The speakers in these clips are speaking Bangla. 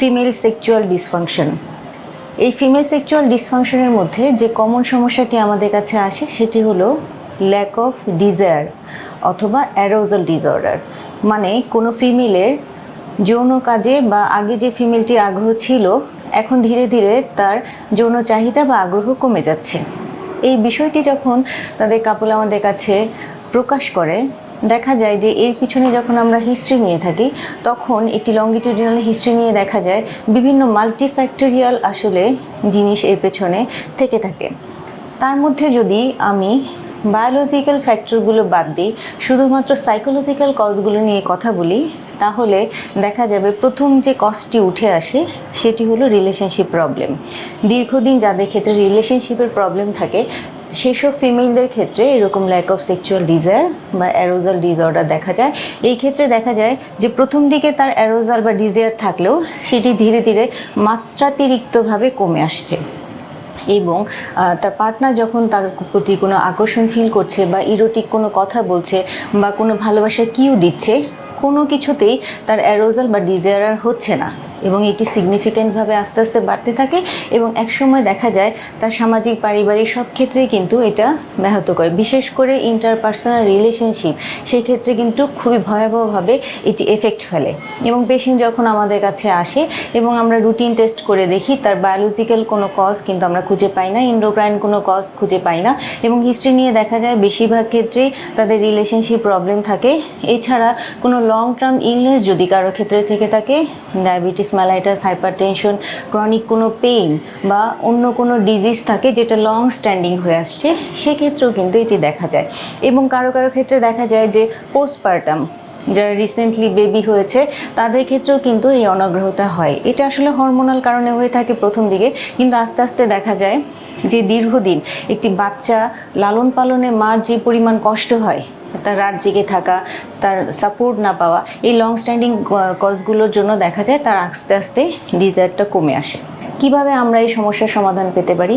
ফিমেল সেক্সুয়াল ডিসফাংশন এই ফিমেল সেক্সুয়াল ডিসফাংশনের মধ্যে যে কমন সমস্যাটি আমাদের কাছে আসে, সেটি হলো ল্যাক অফ ডিজায়ার অথবা অ্যারোজাল ডিসঅর্ডার মানে কোনো ফিমেলের যৌন কাজে বা আগে যে ফিমেলটির আগ্রহ ছিল, এখন ধীরে ধীরে তার যৌন চাহিদা বা আগ্রহ কমে যাচ্ছে। এই বিষয়টি যখন তাদের কাপল আমাদের কাছে প্রকাশ করে দেখা যায় যে এর পিছনে যখন আমরা হিস্ট্রি নিয়ে থাকি, তখন একটি লঙ্গিটিউডিনাল হিস্ট্রি নিয়ে দেখা যায় বিভিন্ন মাল্টিফ্যাক্টোরিয়াল আসলে জিনিস এর পেছনে থেকে থাকে। তার মধ্যে যদি আমি বায়োলজিক্যাল ফ্যাক্টরগুলো বাদ দিই, শুধুমাত্র সাইকোলজিক্যাল কজগুলো নিয়ে কথা বলি, তাহলে দেখা যাবে প্রথম যে কজটি উঠে আসে, সেটি হলো রিলেশনশিপ প্রবলেম দীর্ঘদিন যাদের ক্ষেত্রে রিলেশনশিপের প্রবলেম থাকে সেসব ফিমেলদের ক্ষেত্রে এরকম ল্যাক অফ সেক্সুয়াল ডিজায়ার বা অ্যারোজাল ডিসঅর্ডার দেখা যায়। এই ক্ষেত্রে দেখা যায় যে প্রথম দিকে তার অ্যারোজাল বা ডিজায়ার থাকলেও সেটি ধীরে ধীরে মাত্রাতিরিক্তভাবে কমে আসছে। এবং তার পার্টনার যখন তার প্রতি কোনো আকর্ষণ ফিল করছে বা ইরোটিক কোনো কথা বলছে বা কোনো ভালোবাসা কিউ দিচ্ছে, কোনো কিছুতেই তার অ্যারোজাল বা ডিজায়ার হচ্ছে না। এবং এটি সিগনিফিক্যান্টভাবে আস্তে আস্তে বাড়তে থাকে এবং একসময় দেখা যায় তার সামাজিক, পারিবারিক সব ক্ষেত্রেই কিন্তু এটা ব্যাহত করে। বিশেষ করে ইন্টারপার্সোনাল রিলেশনশিপ সেই ক্ষেত্রে কিন্তু খুবই ভয়াবহভাবে এটি এফেক্ট ফেলে। এবং পেশেন্ট যখন আমাদের কাছে আসে এবং আমরা রুটিন টেস্ট করে দেখি, তার বায়োলজিক্যাল কোনো কজ কিন্তু আমরা খুঁজে পাই না ইন্ডোক্রাইন কোনো কজ খুঁজে পাই না এবং হিস্ট্রি নিয়ে দেখা যায় বেশিরভাগ ক্ষেত্রেই তাদের রিলেশনশিপ প্রবলেম থাকে। এছাড়া কোনো লং টার্ম ইলনেস যদি কারও ক্ষেত্রে থেকে থাকে ডায়াবেটিস ম্যালাইটাস হাইপারটেনশন, ক্রনিক কোনো পেইন বা অন্য কোনো ডিজিজ থাকে যেটা লং স্ট্যান্ডিং হয়ে আসছে, সেক্ষেত্রেও কিন্তু এটি দেখা যায়। এবং কারও কারও ক্ষেত্রে দেখা যায় যে পোস্টপার্টাম যারা রিসেন্টলি বেবি হয়েছে, তাদের ক্ষেত্রেও কিন্তু এই অনাগ্রহতা হয়। এটা আসলে হরমোনাল কারণে হয়ে থাকে প্রথম দিকে, কিন্তু আস্তে আস্তে দেখা যায় যে দীর্ঘদিন একটি বাচ্চা লালন পালনে মার যে পরিমাণ কষ্ট হয়, তার রাত জেগে থাকা, তার সাপোর্ট না পাওয়া, এই লং স্ট্যান্ডিং কজগুলোর জন্য দেখা যায় তার আস্তে আস্তে ডিজায়ারটা কমে আসে। কীভাবে আমরা এই সমস্যার সমাধান পেতে পারি?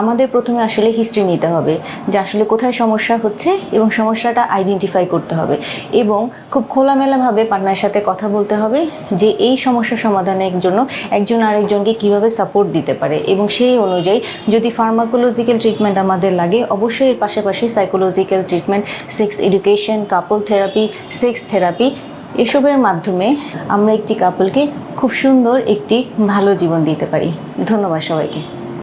আমাদের প্রথমে আসলে হিস্ট্রি নিতে হবে যে আসলে কোথায় সমস্যা হচ্ছে এবং সমস্যাটা আইডেন্টিফাই করতে হবে এবং খুব খোলামেলাভাবে পার্টনারের সাথে কথা বলতে হবে যে এই সমস্যা সমাধানের জন্য একজন আরেকজনকে কীভাবে সাপোর্ট দিতে পারে এবং সেই অনুযায়ী যদি ফার্মাকোলজিক্যাল ট্রিটমেন্ট আমাদের লাগে, অবশ্যই এর পাশাপাশি psychological treatment sex education couple therapy sex therapy এসবের মাধ্যমে আমরা একটি কাপলকে খুব সুন্দর একটি ভালো জীবন দিতে পারি। ধন্যবাদ সবাইকে।